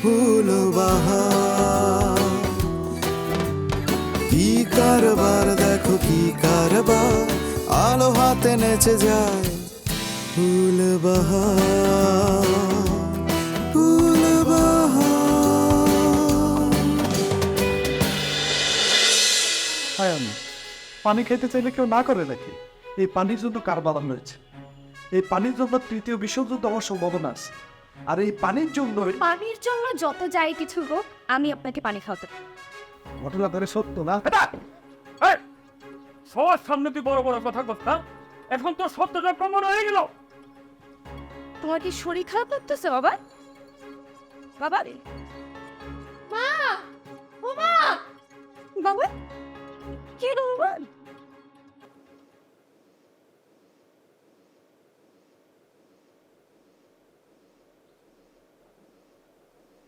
ফুল বাহার কি কারবার, দেখো কি কারবার। আলো হাতে নেচে যায় ফুল বাহার হায় পানি খেতে চাইলে কেউ না করে নাকি? এই পানির জন্য কার বানানো হয়েছে এই পানির জন্য তৃতীয় বিশ্বযুদ্ধ হওয়ার সম্ভাবনা আছে আর এই পানির জন্য পানির জন্য যত যাই কিছু হোক আমি আপনাকে পানি খাওয়াতে ঘটনা ধরে সত্য না? এই, সবার সামনে তুই বড় বড় কথা কথা এখন তো সত্যটা প্রমাণ হয়ে গেল। তোমার কি শরীর খারাপ লাগতেছে বাবা? বাবা? মা! ও মা! বাবা? কি হলো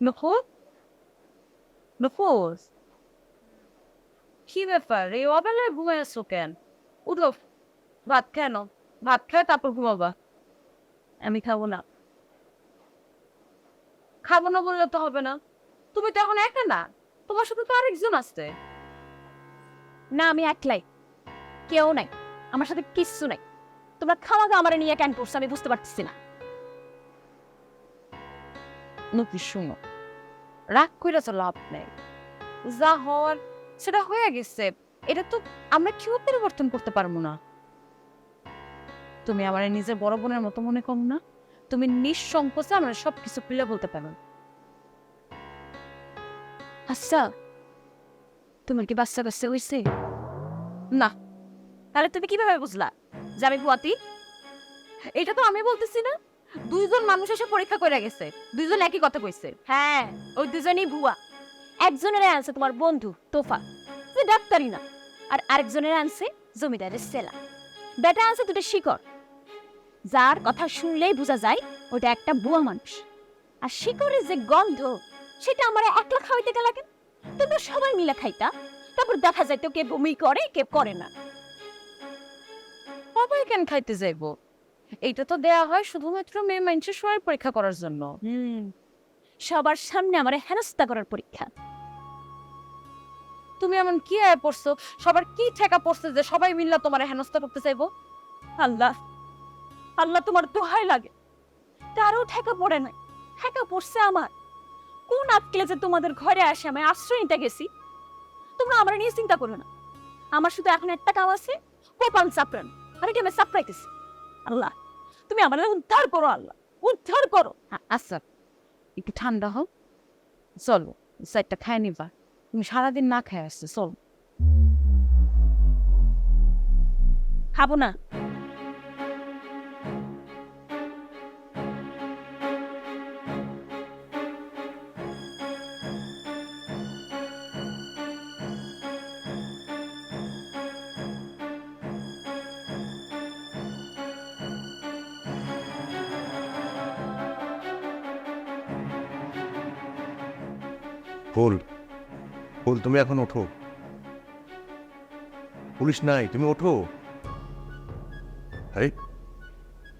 নফুস নফুস কি ব্যাপার এই অবেলায় ঘুমায় আসছো কেন উঠো ভাত কেন ভাত খায় তারপর ঘুমাবা আমি খাব না খাব না বললে তো হবে তুমি তো এখন একা না তোমার সাথে তো আরেকজন আসছে না আমি একলাই কেউ নাই আমার সাথে কিচ্ছু নাই তোমরা খামাকে আমার নিয়ে কেন করছ আমি বুঝতে পারতেছি না নতি শুনো রাগ করে তো লাভ নেই। যা হওয়ার সেটা হয়ে গেছে। এটা তো আমরা কেউ পরিবর্তন করতে পারব না। তুমি আমার নিজের বড় বোনের মতো মনে করো না। তুমি নিঃসংকোচে আমরা সবকিছু খুলে বলতে পারো। আচ্ছা তোমার কি বাচ্চা কাচ্চা হয়েছে না। তাহলে তুমি কীভাবে বুঝলা যে আমি এটা তো আমি বলতেছি না। দুইজন মানুষ এসে পরীক্ষা করে গেছে। দুইজন একই কথা কইছে। হ্যাঁ ওই দুজনেই ভুয়া। একজনের আনছে তোমার বন্ধু তোফা। যে ডাক্তারি না। আর আরেকজনের আনছে জমিদারের সেলা। বেটা আনছে দুটো শিকড়। যার কথা শুনলেই বোঝা যায় ওটা একটা বুয়া মানুষ। আর শিকড়ের যে গন্ধ সেটা আমার একলা খাওয়াইতে গেলা কেন? তোমরা সবাই মিলে খাইতা তারপর দেখা যাইতো কে বমি করে কে করে না। সবাই কেন খাইতে যাইবো? এইটা তো দেয়া হয় শুধুমাত্র মেয়ে মানুষের সময় পরীক্ষা করার জন্য। সবার সামনে আমার হেনস্থা করার পরীক্ষা। তুমি এমন কি আয় পড়ছো? সবার কি ঠেকা পড়ছে যে সবাই মিল্লা তোমার হেনস্থা করতে চাইব? আল্লাহ আল্লাহ তোমার দোহাই লাগে। তারও ঠেকা পড়ে নাই। ঠেকা পড়ছে আমার। কোন আটকেলে যে তোমাদের ঘরে আসে আমি আশ্রয় নিতে গেছি? তোমরা আমার নিয়ে চিন্তা করো না। আমার শুধু এখন একটা কাম আছে কোপান চাপড়ান আর এটা আমি চাপড়াইতেছি আল্লাহ তুমি আমার উদ্ধার করো আল্লাহ। উদ্ধার করো। আচ্ছা একটু ঠান্ডা হোক চলো সাইডটা খায় নিবা। তুমি সারাদিন না খায় আসছে চলো। খাব না। ফুল ফুল, তুমি এখন ওঠো। পুলিশ নাই, তুমি ওঠো।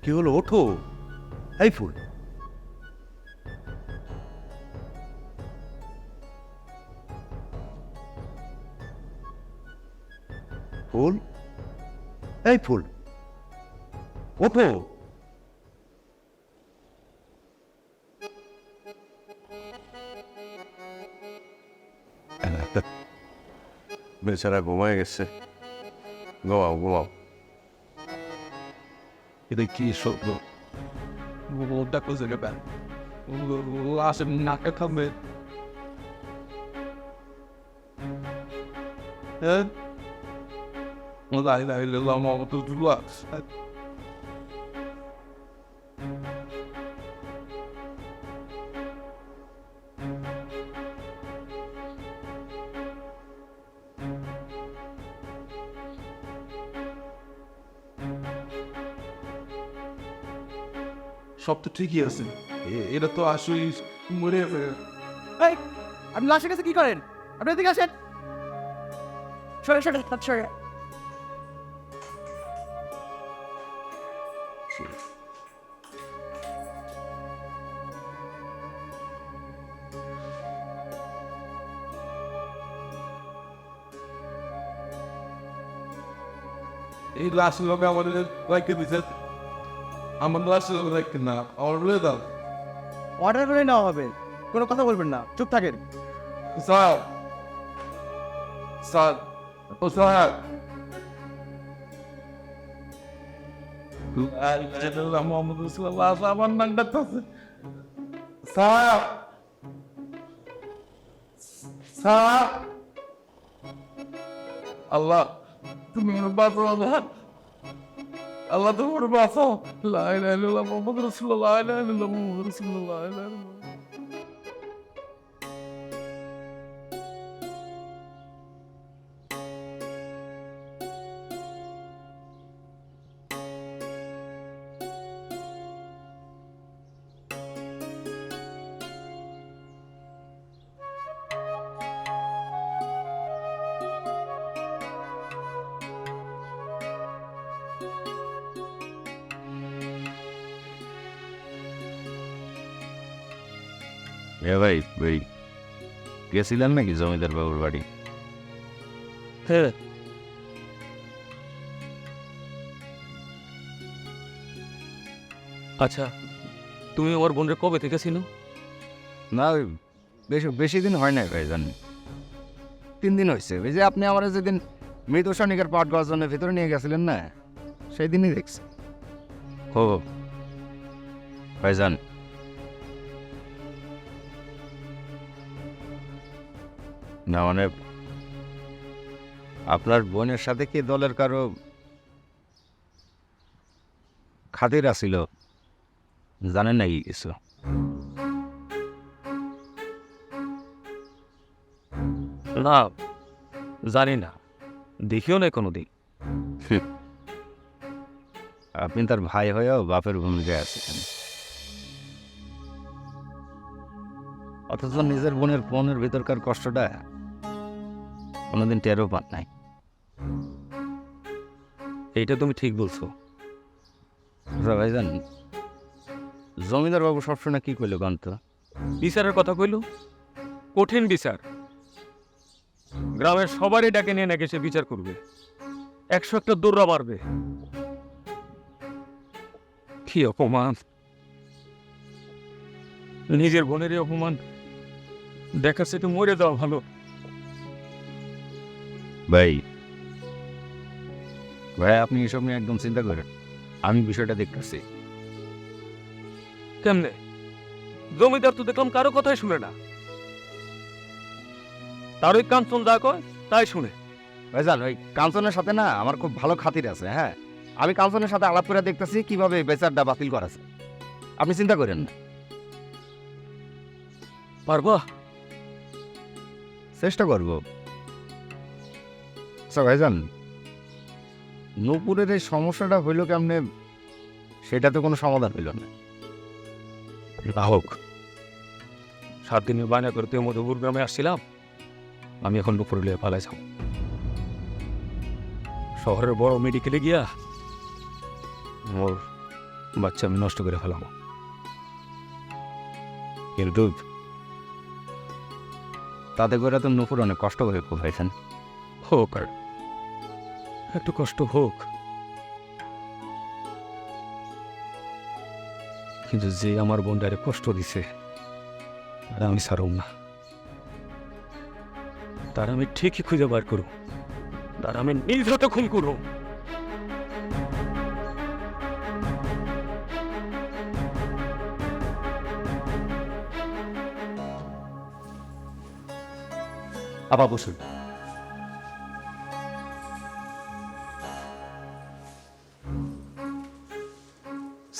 কি হলো? ওঠো। এই ফুল। ফুল? এই ফুল। ওঠো। বেচারা ঘুমায় গেছে। ঘুমাও ঘুমাও। এটা কি সত্য লোকটা কোথায় গেবেন লাশের নাকে থামবে। হ্যাঁ? 我来来来，老毛都住了。সব তো ঠিকই আছে। এটা তো আসলে মরে এই আপনি লাশের কাছে কি করেন? আপনি এদিকে আসেন। সরে সরে সরে। এই লাশ লোকে আমাদের রাখতে দিছে। আমার না আমার বলে দাও। অর্ডার করে নেওয়া হবে। কোনো কথা বলবেন না চুপ থাকেন। Sir sir oh sir. Mohammad Rasulullah আমার নামটা তো স্যার স্যার। আল্লাহ তুমি বাঁচাও আল্লাহ আল্লাহ তুমি আমার বাঁচাও। লা ইলাহা ইল্লাল্লাহ মোহাম্মদ রাসূলুল্লাহ, লা ইলাহা ইল্লাল্লাহ মোহাম্মদ রাসূলুল্লাহ, লা ইলাহা এ ভাই ওই গেছিলেন নাকি জমিদার বাবুর বাড়ি? হ্যাঁ। আচ্ছা তুমি আমার বোনের কবে থেকে ছিল না বেশি বেশি দিন হয় নাই ভাই জানি তিন দিন হয়েছে ওই যে আপনি আমার যেদিন মৃত সৈনিকের পাট গজনের ভিতরে নিয়ে গেছিলেন না সেই দিনই দেখছি। ও। ভাইজান না মানে আপনার বোনের সাথে কি দলের কারও খাতির আছিল? জানেন নাকি কিছু? না জানি না। দেখিও না কোনোদিন। আপনি তার ভাই হয়েও বাপের ভূমিকায় আছেন। অথচ নিজের বোনের বোনের ভিতরকার কষ্টটা কোনোদিন টেরও পান নাই। এইটা তুমি ঠিক বলছো। আচ্ছা জমিদার বাবু সবসময় কি কইল গন্ত বিচারের কথা কইল? কঠিন বিচার। গ্রামের সবারই ডাকে নিয়ে নাকি সে বিচার করবে। একশো একটা দৌড়া মারবে। কি অপমান। নিজের বোনেরই অপমান। দেখাচ্ছে সেটা মরে দেওয়া ভালো। ভাই ভাই আপনি এসব নিয়ে একদম চিন্তা করেন। আমি বিষয়টা দেখতেছি। কেমনে? জমিদার তো দেখলাম কারও কথাই শুনে না। তার ওই কাঞ্চন যা কয় তাই শুনে। ভাইজান ওই কাঞ্চনের সাথে না আমার খুব ভালো খাতির আছে হ্যাঁ? আমি কাঞ্চনের সাথে আলাপ করে দেখতেছি কীভাবে বেচারটা বাতিল করা আপনি চিন্তা করেন না। পারবা? চেষ্টা করব। আচ্ছা ভাইজান নূপুরের এই সমস্যাটা হইল কেমনে? সেটা তো কোনো সমাধান হইল না। না হোক সাত দিনের বায়না করে তুই মধুপুর গ্রামে আসছিলাম আমি এখন দুপুরে লিয়ে পালাই যাব। শহরের বড় মেডিকেলে গিয়া মোর বাচ্চা আমি নষ্ট করে ফেলাম। কিন্তু তাতে করে তো নূপুর অনেক কষ্ট করে খুব ভাইছেন হোক আর একটু কষ্ট হোক। কিন্তু যে আমার বোনটারে কষ্ট দিছে, তারা আমি সারব না। তার আমি ঠিকই খুঁজে বার করব তার আমি নিজ হাতে খুন করব আবার বসুন।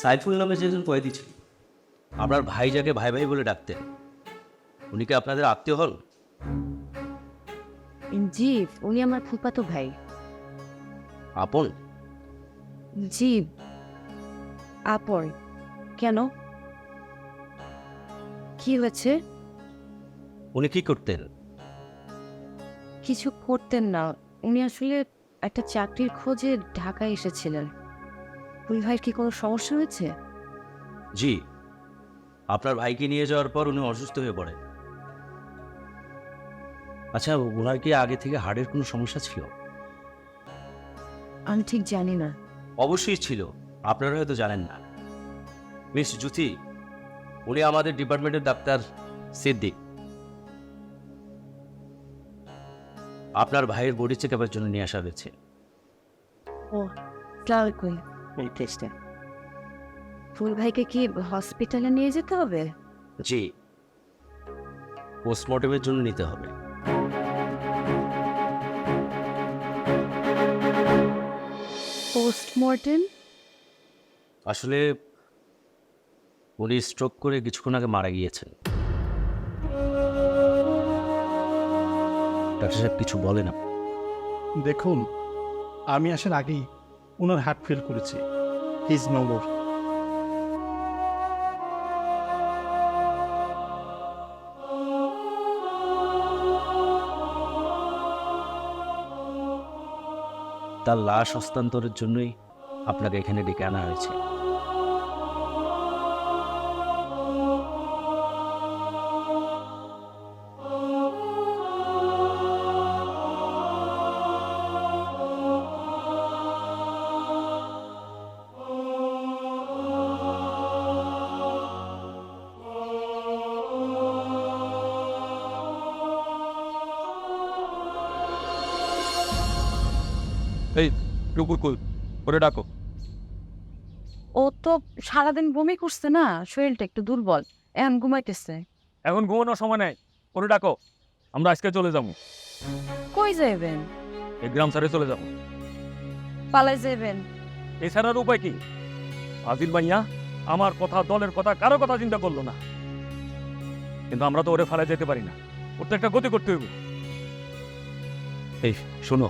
সাইফুল নামে যে একজন কয়েদি ছিল। আপনার ভাই যাকে ভাই ভাই বলে ডাকতেন উনি কি আপনাদের আত্মীয় হন? জি উনি আমার ফুফাতো ভাই। আপন? জি আপন। কেন? কি হয়েছে? উনি কি করতেন? কিছু করতেন না। উনি আসলে একটা চাকরির খোঁজে ঢাকায় এসেছিলেন। ভাইয়ের কি কোনো সমস্যা হয়েছে? জি। আপনার ভাইকে নিয়ে যাওয়ার পর উনি অসুস্থ হয়ে পড়েন আচ্ছা ওনার কি আগে থেকে হার্টের কোনো সমস্যা ছিল? আমি ঠিক জানি না। অবশ্যই ছিল। আপনারা হয়তো জানেন না। মিস জুথি উনি আমাদের ডিপার্টমেন্টের ডাক্তার সিদ্দিক। আপনার ভাইয়ের বডি চেক আপের জন্য নিয়ে আসা হয়েছে। সালামালাইকুম ফুল ভাইকে কি হসপিটালে নিয়ে যেতে হবে? জি। পোস্টমর্টমের জন্য নিতে হবে। পোস্টমর্টেম আসলে উনি স্ট্রোক করে কিছুক্ষণ আগে মারা গিয়েছেন। ডাক্তার সাহেব কিছু বলেন আপনি দেখুন আমি আসার আগেই ওনার হার্ট ফেল করেছে। হিজ নম্বর তার লাশ হস্তান্তরের জন্যই আপনাকে এখানে ডেকে আনা হয়েছে। এই টুকুর ওরে ডাকো। ও তো সারাদিন বমি করছে না শরীরটা একটু দুর্বল এখন ঘুমাইতেছে। এখন ঘুমানোর সময় নেই ওরে ডাকো আমরা আজকে চলে যাব। কই যাইবেন? এই গ্রাম সারে চলে যাব। পালাই যাইবেন। এছাড়ার উপায় কি? আজিল ভাইয়া আমার কথা দলের কথা কারও কথা চিন্তা করল না। কিন্তু আমরা তো ওরে ফেলা যেতে পারি না। ওর তো একটা গতি করতে হইব। এই শোনো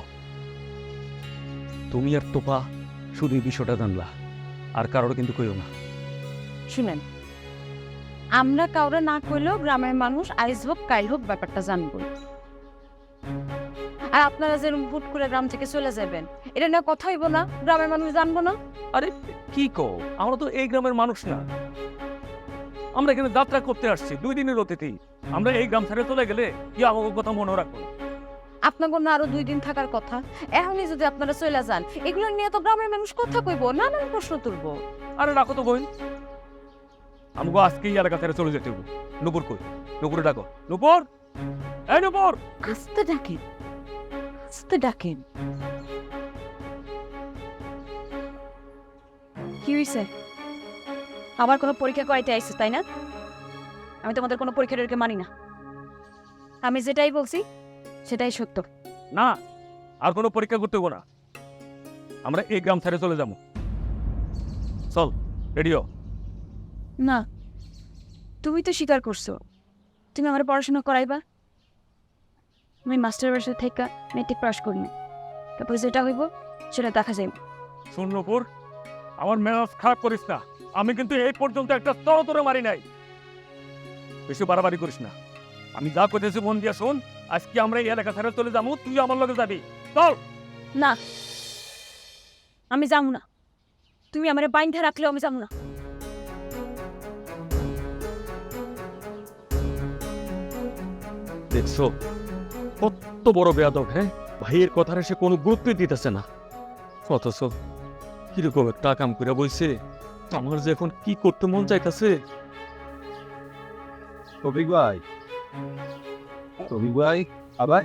তুমি আর তোপা শুধু এই বিষয়টা জানলা আর কারোর কিন্তু কইও না। শুনেন আমরা কাউরে না কইলেও গ্রামের মানুষ আইজ হোক কাইল হোক ব্যাপারটা জানব। আর আপনারা যে হুট করে গ্রাম থেকে চলে যাবেন এটা নিয়ে কথা হইব না গ্রামের মানুষ জানব না। আরে কি কো আমরা তো এই গ্রামের মানুষ না। আমরা এখানে যাত্রা করতে আসছি দুই দিনের অতিথি। আমরা এই গ্রাম ছেড়ে চলে গেলে কি আমাকে কথা মনে রাখব? আপনার না আরও দুই দিন থাকার কথা। এখনই যদি আপনারা চলে যান এগুলো নিয়ে তো গ্রামের মানুষ কথা কইব নানান প্রশ্ন তুলবো। আরে রাখো তো বোন। আমাকে আজকে এই এলাকা ছেড়ে চলে যেতে হবে নুপুর কই? নুপুরে ডাকো। নুপুর! এই নুপুর! আস্তে ডাকেন। আস্তে ডাকেন। কি হয়েছে আবার কোনো পরীক্ষা করাইতে আইসিস তাই না? আমি তোমাদের কোনো পরীক্ষাটাকে মানি না। আমি যেটাই বলছি সেটাই সত্য। না আর কোনো পরীক্ষা করতে হব না। আমরা এই গ্রাম ছেড়ে চলে যাব। চল রেডিও না তুমি তো স্বীকার করছ। তুমি আমার পড়াশোনা করাইবা। আমি মাস্টার বাসায় থেকে মেট্রিক পাস করি তারপর যেটা হইব সেটা দেখা যাইব। শূন্যপুর আমার মেজাজ খারাপ করিস না। আমি কিন্তু এই পর্যন্ত একটা তরতরে মারি নাই। বেশি বাড়াবাড়ি করিস না। আমি যা করতেছি মন দিয়া শোন। আজকে আমরা এই এলাকা ছেড়ে চলে যাব তুই আমার লগে যাবি। চল। না আমি যাব না। তুমি আমার বাইন্ধে রাখলেও আমি যাব না। দেখছ কত বড় বেয়াদব হ্যাঁ? ভাইয়ের কথার সে কোনো গুরুত্বই দিতেছে না। অথচ কীরকম একটা কাম করে বলছে আমার যে এখন কি করতে মন চাইতেছে। রফিক ভাই রফিক ভাই আবার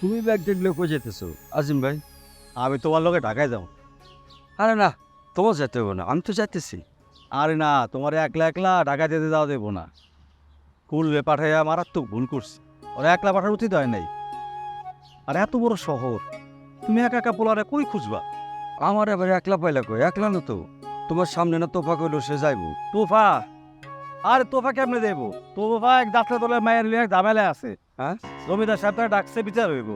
তুমি ব্যাগ দেখলে কই যেতেছো আজিম ভাই। আমি তোমার লগে ঢাকায় যাও আরে না তোমার যেতে হবে না আমি তো যাইতেছি। আরে না তোমার একলা একলা ঢাকা যেতে যাওয়া দেবো না। কুলবে পাঠাইয়া মারাত্মক ভুল করছি। ওরা একলা পাঠার উচিত হয় নাই। আর এত বড় শহর তুমি একা একা পোলারে কই খুঁজবা? আমার এবার একলা পাইলা কই? একলা না তো? তোমার সামনে না তোফা কইলো সে যাইব। তোফা! আরে তোফা কেমনে দেবো? তোফা এক যাত্রা দলের মায়ের লিয়ে এক ঝামেলা আছে হ্যাঁ? জমিদার সাহেব ডাকছে বিচার হইব।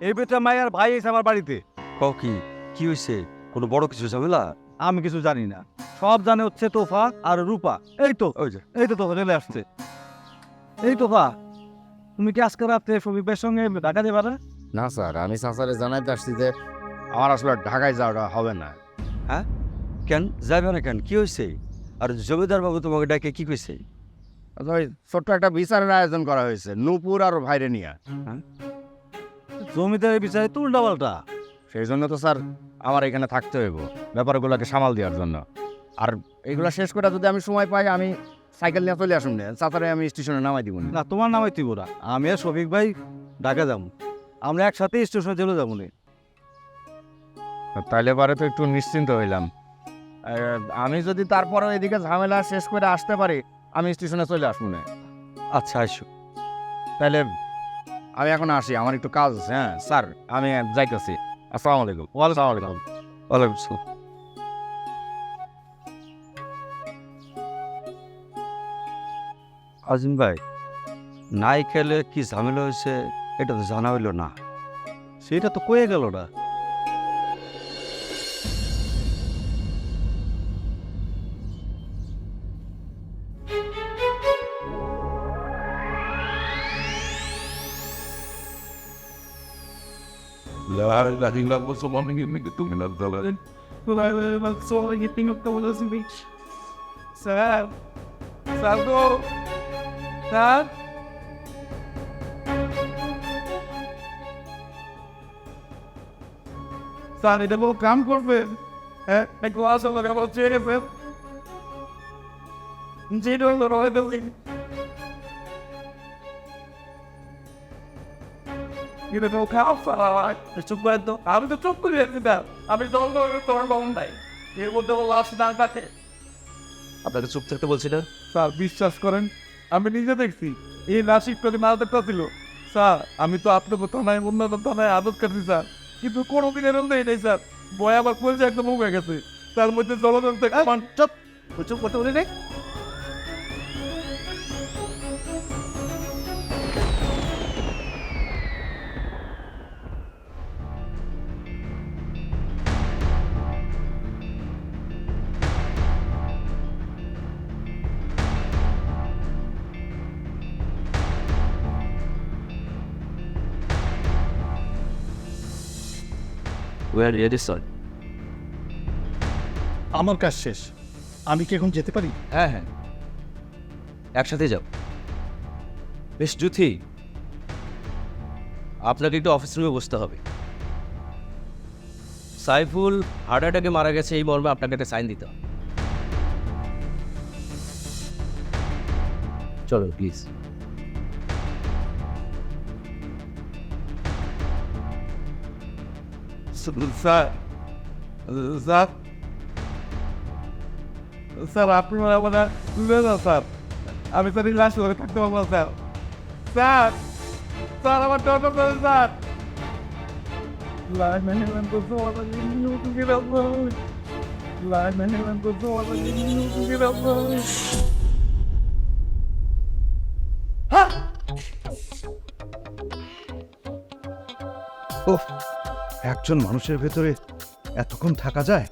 এই ভিতরে মায়ের ভাই এসে আমার বাড়িতে। ক কি? কি হয়েছে কোনো বড় কিছু ঝামেলা? আমি কিছু জানি না। সব জানে হচ্ছে তোফা আর রূপা। এই তো ওই যে। এই তো তোফা চলে আসছে। এই তোফা তুমি কি আজকে রাত্রে শফিকের সঙ্গে ঢাকা দেবা না না স্যার আমি সাসারে জানাইতে আসছি যে আমার আসলে ঢাকায় যাওয়াটা হবে না। হ্যাঁ? কেন? যাবে না কেন? কি হয়েছে আর জমিদার বাবু তোমাকে ডাকে কি কইছে? ছোট্ট একটা বিচারের আয়োজন করা হয়েছে নূপুর আর ভাইরে নিয়ে। জমিদারের বিচারে তো পাল্টা সেই জন্য তো স্যার আমার এখানে থাকতে হইব ব্যাপারগুলোকে সামাল দেওয়ার জন্য। আর এগুলো শেষ করে যদি আমি সময় পাই আমি সাইকেল নিয়ে চলে আসুন চাতারে আমি স্টেশনে নামাই দিব না। তোমার নামাই তুই না আমি আর শফিক ভাই ঢাকা যাব। আমরা একসাথে স্টেশনে চলে যাব নি। তাইলে পরে তো একটু নিশ্চিন্ত হইলাম। আমি যদি তারপরেও এদিকে ঝামেলা শেষ করে আসতে পারি আমি স্টেশনে চলে আসব না। আচ্ছা আসো তাহলে আমি এখন আসি আমার একটু কাজ আছে হ্যাঁ? স্যার আমি যাইতেছি। আসসালামু আলাইকুম। ওয়ালাইকুম আলাইকুম ওয়ালাইকুম আসসালাম। আজিম ভাই নাই খেলে কি ঝামেলা হয়েছে এটা তো জানা হইল না। সেটা তো কয়ে গেল না। La man ngi ngi tu na la la si bich Sir Sir go Sir sir এটা কোনো কাম করবেন হ্যাঁ একটু আসো লাগে আমার চেয়ে গেছেন যেটা হলো রয়ে দিলেন এটা তো খারাপ স্যার চুপ করে তো আমি তো চুপ করে দাও আমি জল তোমার কম নাই এর মধ্যে ও লাস্ট না কাছে আপনাকে চুপ থাকতে বলছি না স্যার বিশ্বাস করেন আমি নিজে দেখছি এই নাসিক মাছ দেখতে ছিল স্যার আমি তো আপনাকে থানায় উন্নত থানায় আদত করছি স্যার কিন্তু কোনোদিন এরকম দেয় নাই স্যার বয় আবার পরিচয় একদম উঠে গেছে তার মধ্যে জলযন্ত্র চুপ চুপ করতে বলি রে ওয়ার রেডি স্যার আমার কাজ শেষ। আমি কি এখন যেতে পারি? হ্যাঁ হ্যাঁ। একসাথে যাও। বেশ জুথি আপনাকে একটু অফিস রুমে বসতে হবে। সাইফুল হার্ট অ্যাটাকে মারা গেছে এই মর্মে আপনাকে একটা সাইন দিতে হবে। চলো প্লিজ স্যার স্যার স্যার আপনারা আমার তুলে না স্যার। আমি স্যার এই লাশ লগে থাকতে পারব না, স্যার। স্যার স্যার আমার ডর করে স্যার। লাই মেনে লেন তো সো আমার নিউ টু গেট আপ লাই মেনে লেন তো সো আমার new to get up oh একজন মানুষের ভেতরে এতক্ষণ থাকা যায়?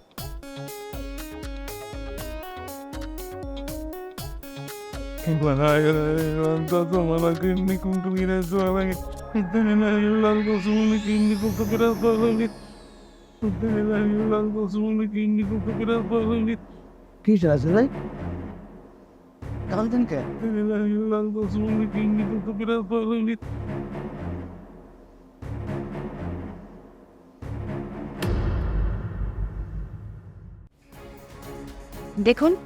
কি আছে ভাই কালদিন কে? দেখুন।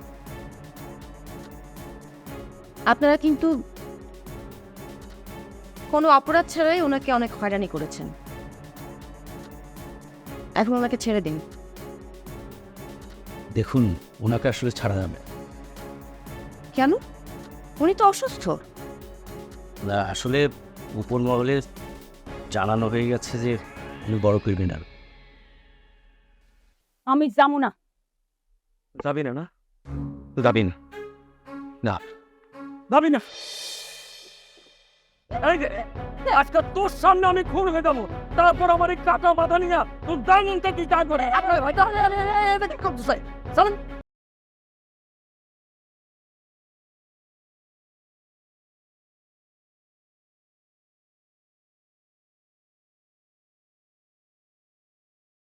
আপনারা কিন্তু কোনো অপরাধ ছাড়াই ওনাকে অনেক হয়রানি করেছেন। এখন ওনাকে ছেড়ে দিন। দেখুন ওনাকে আসলে ছাড়া যাবে। কেন? উনি তো অসুস্থ। না আসলে উপর মহলে জানানো হয়ে গেছে যে উনি বড় ক্রিমিনাল। আমি যাব না। যাবি না না যাবি না না যাবি না আজকে তোর সামনে আমি খুন হয়ে যাব তারপর আমার এই কাটা মাথা নিয়ে তোর ডাইনিংটা দিতে করে আপনার হয়তো চলেন